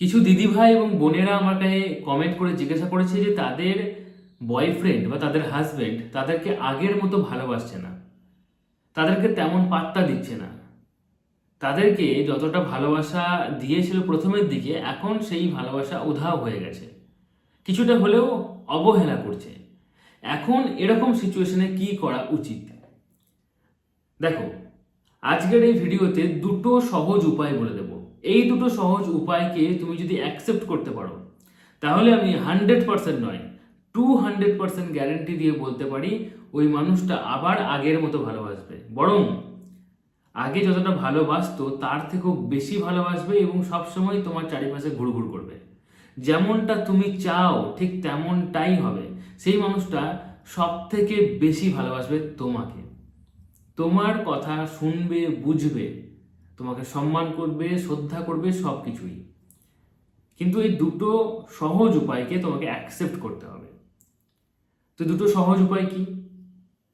কিছু দিদিভাই এবং বোনেরা আমার কাছে কমেন্ট করে জিজ্ঞাসা করেছে যে তাদের বয়ফ্রেন্ড বা তাদের হাজবেন্ড তাদেরকে আগের মতো ভালোবাসছে না। তাদেরকে তেমন পাত্তা দিচ্ছে না। তাদেরকে যতটা ভালোবাসা দিয়েছিল প্রথমের দিকে, এখন সেই ভালোবাসা উধাও হয়ে গেছে। কিছুটা হলেও অবহেলা করছে। এখন এরকম সিচুয়েশনে কি করা উচিত? দেখো, আজকের এই ভিডিওতে দুটো সহজ উপায় বলে দেব। এই দুটো সহজ উপায়কে তুমি যদি অ্যাকসেপ্ট করতে পারো, তাহলে আমি হান্ড্রেড পার্সেন্ট নয় টু হান্ড্রেড পার্সেন্ট গ্যারেন্টি দিয়ে বলতে পারি ওই মানুষটা আবার আগের মতো ভালোবাসবে। বরং আগে যতটা ভালোবাসতো, তার থেকেও বেশি ভালোবাসবে এবং সবসময় তোমার চারিপাশে ঘুরঘুর করবে। যেমনটা তুমি চাও, ঠিক তেমনটাই হবে। সেই মানুষটা সব থেকে বেশি ভালোবাসবে তোমাকে। তোমার কথা শুনবে, বুঝবে তোমাকে সম্মান করবে, শ্রদ্ধা করবে সব কিছুই কিন্তু এই দুটো সহজ উপায়কে তোমাকে অ্যাকসেপ্ট করতে হবে। তো দুটো সহজ উপায় কি?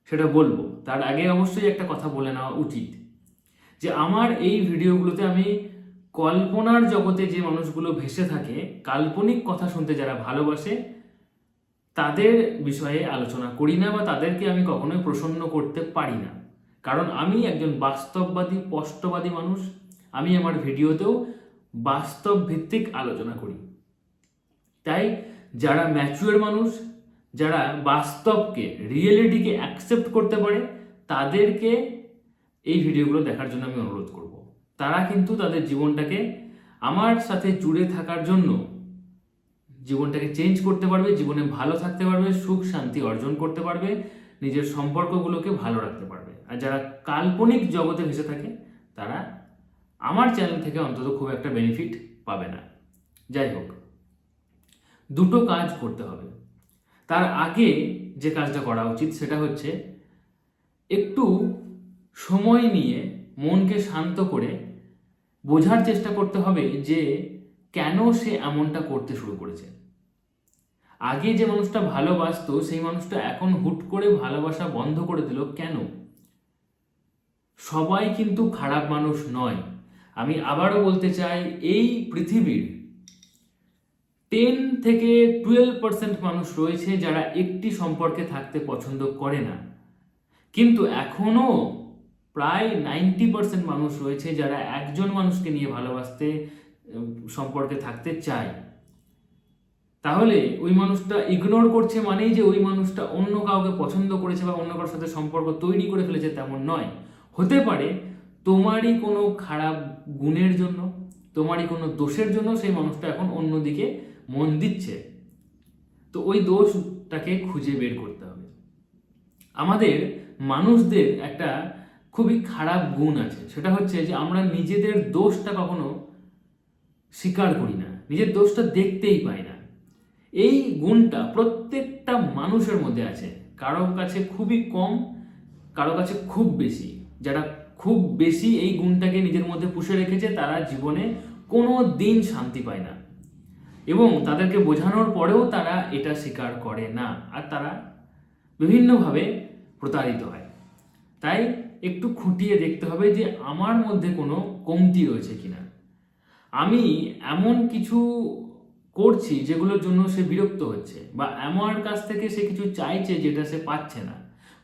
সেটা বলব। তার আগে অবশ্যই একটা কথা বলে নেওয়া উচিত, যে আমার এই ভিডিওগুলোতে আমি কল্পনার জগতে যে মানুষগুলো ভেসে থাকে, কাল্পনিক কথা শুনতে যারা ভালোবাসে, তাদের বিষয়ে আলোচনা করি না বা তাদেরকে আমি কখনোই প্রসন্ন করতে পারি না। কারণ আমি একজন বাস্তববাদী, স্পষ্টবাদী মানুষ। আমি আমার ভিডিওতেও বাস্তব ভিত্তিক আলোচনা করি। তাই যারা ম্যাচুয়ার মানুষ, যারা বাস্তবকে, রিয়েলিটিকে অ্যাকসেপ্ট করতে পারে, তাদেরকে এই ভিডিওগুলো দেখার জন্য আমি অনুরোধ করব। তারা কিন্তু তাদের জীবনটাকে আমার সাথে জুড়ে থাকার জন্য জীবনটাকে চেঞ্জ করতে পারবে, জীবনে ভালো থাকতে পারবে, সুখ, শান্তি অর্জন করতে পারবে। নিজের সম্পর্কগুলোকে ভালো রাখতে পারবে। আর যারা কাল্পনিক জগতে ভেসে থাকে, তারা আমার চ্যানেল থেকে অন্তত খুব একটা বেনিফিট পাবে না। যাই হোক, দুটো কাজ করতে হবে। তার আগে যে কাজটা করা উচিত, সেটা হচ্ছে একটু সময় নিয়ে মনকে শান্ত করে বোঝার চেষ্টা করতে হবে যে কেন সে এমনটা করতে শুরু করেছে। আগে যে মানুষটা ভালোবাসতো, সেই মানুষটা এখন হুট করে ভালোবাসা বন্ধ করে দিল কেন? সবাই কিন্তু খারাপ মানুষ নয়। আমি আবারও বলতে চাই, এই পৃথিবীর টেন থেকে টুয়েলভ পার্সেন্ট মানুষ রয়েছে যারা একটি সম্পর্কে থাকতে পছন্দ করে না। কিন্তু এখনও প্রায় নাইনটি পার্সেন্ট মানুষ রয়েছে যারা একজন মানুষকে নিয়ে ভালোবাসতে সম্পর্কে থাকতে চায়। তাহলে ওই মানুষটা ইগনোর করছে মানেই যে ওই মানুষটা অন্য কাউকে পছন্দ করেছে বা অন্য কারোর সাথে সম্পর্ক তৈরি করে ফেলেছে তেমন নয়। হতে পারে তোমারই কোনো খারাপ গুণের জন্য, তোমারই কোনো দোষের জন্য সেই মানুষটা এখন অন্যদিকে মন দিচ্ছে। তো ওই দোষটাকে খুঁজে বের করতে হবে। আমাদের মানুষদের একটা খুবই খারাপ গুণ আছে, সেটা হচ্ছে যে আমরা নিজেদের দোষটা কখনো স্বীকার করি না, নিজের দোষটা দেখতেই পাই না। এই গুণটা প্রত্যেকটা মানুষের মধ্যে আছে। কারও কাছে খুবই কম, কারও কাছে খুব বেশি। যারা খুব বেশি এই গুণটাকে নিজের মধ্যে পুষে রেখেছে, তারা জীবনে কোনো দিন শান্তি পায় না। এবং তাদেরকে বোঝানোর পরেও তারা এটা স্বীকার করে না। আর তারা বিভিন্নভাবে প্রতারিত হয়। তাই একটু খুঁটিয়ে দেখতে হবে যে আমার মধ্যে কোনো কমতি রয়েছে কিনা। আমি এমন কিছু করছি যেগুলোর জন্য সে বিরক্ত হচ্ছে বা আমার কাছ থেকে সে কিছু চাইছে যেটা সে পাচ্ছে না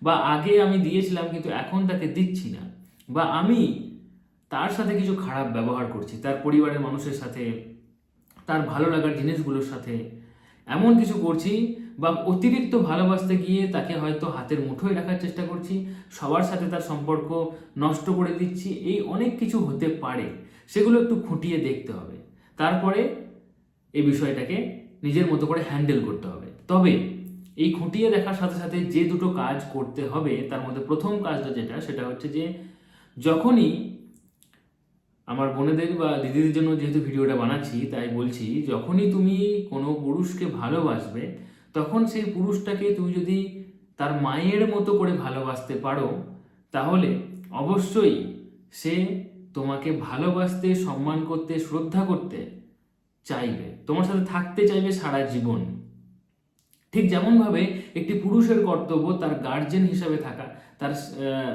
বা আগে আমি দিয়েছিলাম কিন্তু এখন তাকে দিচ্ছি না বা আমি তার সাথে কিছু খারাপ ব্যবহার করছি, তার পরিবারের মানুষের সাথে, তার ভালো লাগার জিনিসগুলোর সাথে এমন কিছু করছি বা অতিরিক্ত ভালোবাসতে গিয়ে তাকে হয়তো হাতের মুঠোয় রাখার চেষ্টা করছি, সবার সাথে তার সম্পর্ক নষ্ট করে দিচ্ছি, এই অনেক কিছু হতে পারে, সেগুলো একটু খুঁটিয়ে দেখতে হবে। তারপরে এই বিষয়টাকে নিজের মতো করে হ্যান্ডেল করতে হবে। তবে এই খুঁটিয়ে দেখার সাথে সাথে যে দুটো কাজ করতে হবে, তার মধ্যে প্রথম কাজটা যেটা, সেটা হচ্ছে যে যখনই আমার বোনেদের বা দিদিদের জন্য যেহেতু ভিডিওটা বানাচ্ছি, তাই বলছি যখনই তুমি কোনো পুরুষকে ভালোবাসবে, তখন সেই পুরুষটাকে তুমি যদি তার মায়ের মতো করে ভালোবাসতে পারো, তাহলে অবশ্যই সে তোমাকে ভালোবাসতে, সম্মান করতে, শ্রদ্ধা করতে চাইবে, তোমার সাথে থাকতে চাইবে সারা জীবন। ঠিক যেমনভাবে একটি পুরুষের কর্তব্য তার গার্জেন হিসাবে থাকা, তার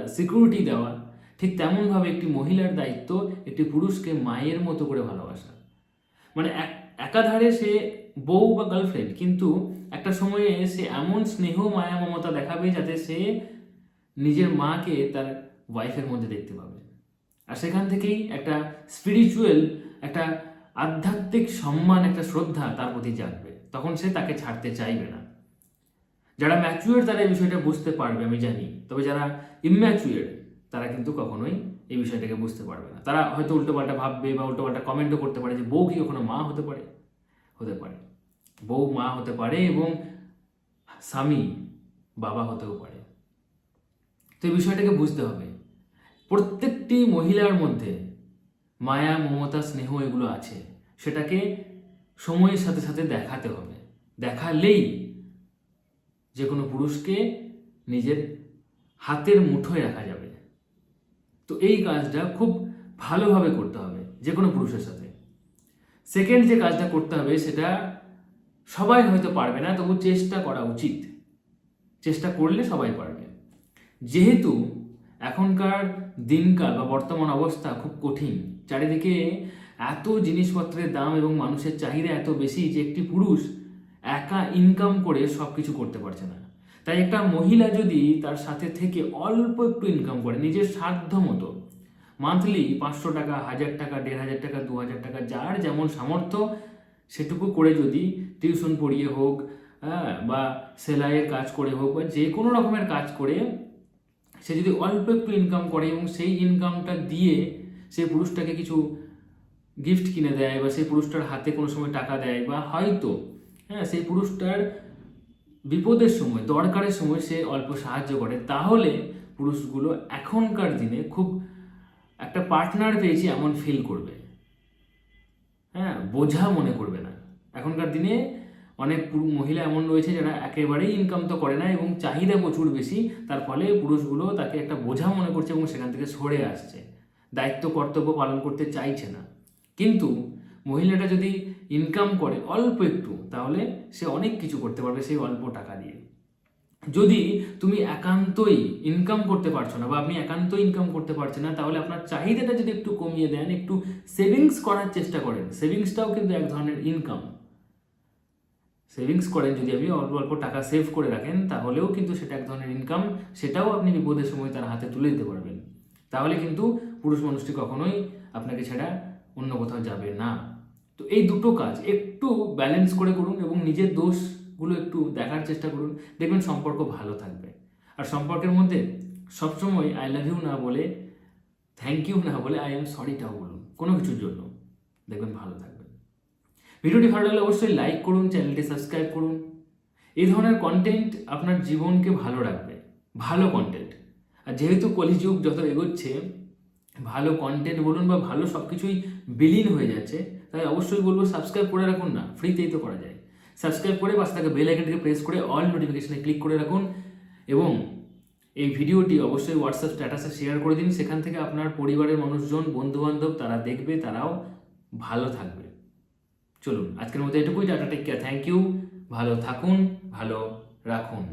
সিকিউরিটি দেওয়া, ঠিক তেমনভাবে একটি মহিলার দায়িত্ব একটি পুরুষকে মায়ের মতো করে ভালোবাসা। মানে এক- একাধারে সে বউ বা গার্লফ্রেন্ড কিন্তু একটা সময়ে সে এমন স্নেহ মায়া মমতা দেখাবে যাতে সে নিজের মাকে তার ওয়াইফের মধ্যে দেখতে পাবে। আর সেখান থেকেই একটা স্পিরিচুয়াল একটা আধ্যাত্মিক সম্মান একটা শ্রদ্ধা তার প্রতি জাগবে। তখন সে তাকে ছাড়তে চাইবে না। যারা ম্যাচুয়ার তারা এই বিষয়টা বুঝতে পারবে, আমি জানি। তবে যারা ইম্যাচুয়ার তারা কিন্তু কখনোই এই বিষয়টাকে বুঝতে পারবে না। তারা হয়তো উল্টোপাল্টা ভাববে বা উল্টোপাল্টা কমেন্টও করতে পারে যে বউ কি কখনো মা হতে পারে? হতে পারে। বউ মা হতে পারে এবং স্বামী বাবা হতেও পারে। তো এই বিষয়টাকে বুঝতে হবে। প্রত্যেকটি মহিলার মধ্যে মায়া, মমতা, স্নেহ এগুলো আছে। সেটাকে সময়ের সাথে সাথে দেখাতে হবে। দেখালেই যে কোনো পুরুষকে নিজের হাতের মুঠোয় রাখা যাবে। তো এই কাজটা খুব ভালোভাবে করতে হবে যে কোনো পুরুষের সাথে। সেকেন্ড যে কাজটা করতে হবে সেটা সবাই হয়তো পারবে না, তবু চেষ্টা করা উচিত। চেষ্টা করলে সবাই পারবে। যেহেতু এখনকার দিনকাল বা বর্তমান অবস্থা খুব কঠিন। চারিদিকে এত জিনিসপত্রের দাম এবং মানুষের চাহিদা এত বেশি যে একটি পুরুষ একা ইনকাম করে সব কিছু করতে পারছে না। তাই একটা মহিলা যদি তার সাথে থেকে অল্প একটু ইনকাম করে, নিজের সাধ্য মতো মান্থলি পাঁচশো টাকা, হাজার টাকা, দেড় হাজার টাকা, দু হাজার টাকা, যার যেমন সামর্থ্য, সেটুকু করে যদি টিউশন পড়িয়ে হোক হ্যাঁ বা সেলাইয়ের কাজ করে হোক, বা যে কোনো রকমের কাজ করে সে যদি অল্প একটু ইনকাম করে এবং সেই ইনকামটা দিয়ে সেই পুরুষটাকে কিছু গিফট কিনে দেয় বা সেই পুরুষটার হাতে কোনো সময় টাকা দেয় বা হয়তো হ্যাঁ সেই পুরুষটার বিপদের সময়, দরকারের সময় সে অল্প সাহায্য করে, তাহলে পুরুষগুলো এখনকার দিনে খুব একটা পার্টনার পেয়েছি এমন ফিল করবে। হ্যাঁ বোঝা মনে করবে না। এখনকার দিনে অনেক মহিলা এমন রয়েছে যারা একেবারেই ইনকাম তো করে না এবং চাহিদা প্রচুর বেশি, তার ফলে পুরুষগুলো তাকে একটা বোঝা মনে করছে এবং সেখান থেকে সরে আসছে। দায়িত্ব, কর্তব্য পালন করতে চাইছে না। কিন্তু মহিলাটা যদি ইনকাম করে অল্প একটু, তাহলে সে অনেক কিছু করতে পারবে সেই অল্প টাকা দিয়ে। যদি তুমি একান্তই ইনকাম করতে পারছ না বা আপনি একান্তই ইনকাম করতে পারছেন না, তাহলে আপনার চাহিদাটা যদি একটু কমিয়ে দেন, একটু সেভিংস করার চেষ্টা করেন। সেভিংসটাও কিন্তু এক ধরনের ইনকাম সেভিংস করেন যদি আপনি অল্প অল্প টাকা সেভ করে রাখেন, তাহলেও কিন্তু সেটা এক ধরনের ইনকাম সেটাও আপনি বিপদের সময় তার হাতে তুলে দিতে পারবেন। তাহলে কিন্তু পুরুষ মানুষটি কখনোই আপনাকে ছাড়া অন্য কোথাও যাবে না। তো এই দুটো কাজ একটু ব্যালেন্স করে করুন এবং নিজের দোষগুলো একটু দেখার চেষ্টা করুন। দেখবেন সম্পর্ক ভালো থাকবে। আর সম্পর্কের মধ্যে সবসময় আই লাভ ইউ না বলে থ্যাংক ইউ না বলে আই এম সরিটাও বলুন। কোনো কিছুর জন্য। দেখবেন ভালো থাকবেন ভিডিওটি ভালো লাগলে অবশ্যই লাইক করুন চ্যানেলটি সাবস্ক্রাইব করুন। এই ধরনের কন্টেন্ট আপনার জীবনকে ভালো রাখবে। ভালো কন্টেন্ট আর যেহেতু কলিযুগ যত এগোচ্ছে, ভালো কন্টেন্ট বলুন বা ভালো সব কিছুই বিলীন হয়ে যাচ্ছে, তাই অবশ্যই বলব সাবস্ক্রাইব করে রাখুন না ফ্রিতেই তো করা যায়। সাবস্ক্রাইব করে পাশে থাকা বেল আইকনটিকে প্রেস করে অল নোটিফিকেশনে ক্লিক করে রাখুন এবং এই ভিডিওটি অবশ্যই হোয়াটসঅ্যাপ স্ট্যাটাসে শেয়ার করে দিন। সেখান থেকে আপনার পরিবারের মানুষজন, বন্ধুবান্ধব, তারা দেখবে, তারাও ভালো থাকবে। চলুন আজকের মতো এটুকুই tata take care thank you ভালো থাকুন ভালো রাখুন।